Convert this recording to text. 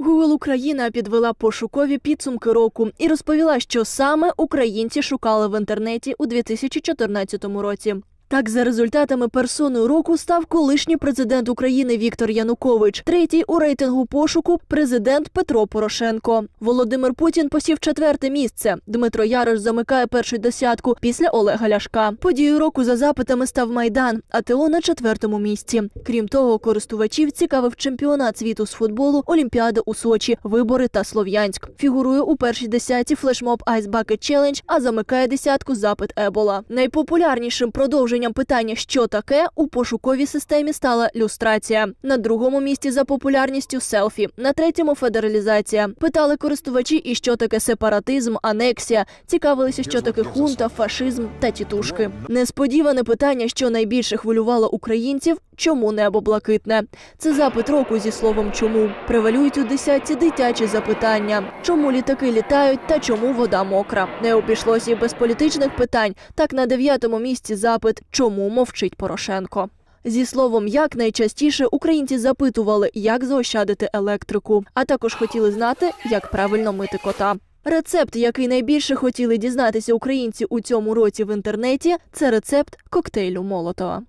Google Україна підвела пошукові підсумки року і розповіла, що саме українці шукали в інтернеті у 2014 році. Так, за результатами персоною року став колишній президент України Віктор Янукович, третій у рейтингу пошуку президент Петро Порошенко. Володимир Путін посів четверте місце. Дмитро Ярош замикає першу десятку після Олега Ляшка. Подією року за запитами став Майдан, а ТО на четвертому місці. Крім того, користувачів цікавив чемпіонат світу з футболу, Олімпіада у Сочі, вибори та Слов'янськ. Фігурує у першій десятці флешмоб Ice Bucket Challenge, а замикає десятку запит Ебола. Найпопулярнішим продовженням питання, що таке, у пошуковій системі стала люстрація. На другому місці за популярністю селфі, на третьому федералізація. Питали користувачі, і що таке сепаратизм, анексія. Цікавилися, що таке хунта, фашизм та тітушки. Несподіване питання, що найбільше хвилювало українців. Чому небо блакитне? Це запит року зі словом чому. Превалюють у десятці дитячі запитання: чому літаки літають та чому вода мокра? Не обійшлося і без політичних питань. Так на дев'ятому місці запит чому мовчить Порошенко. Зі словом, як найчастіше українці запитували, як заощадити електрику, а також хотіли знати, як правильно мити кота. Рецепт, який найбільше хотіли дізнатися українці у цьому році в інтернеті, це рецепт коктейлю Молотова.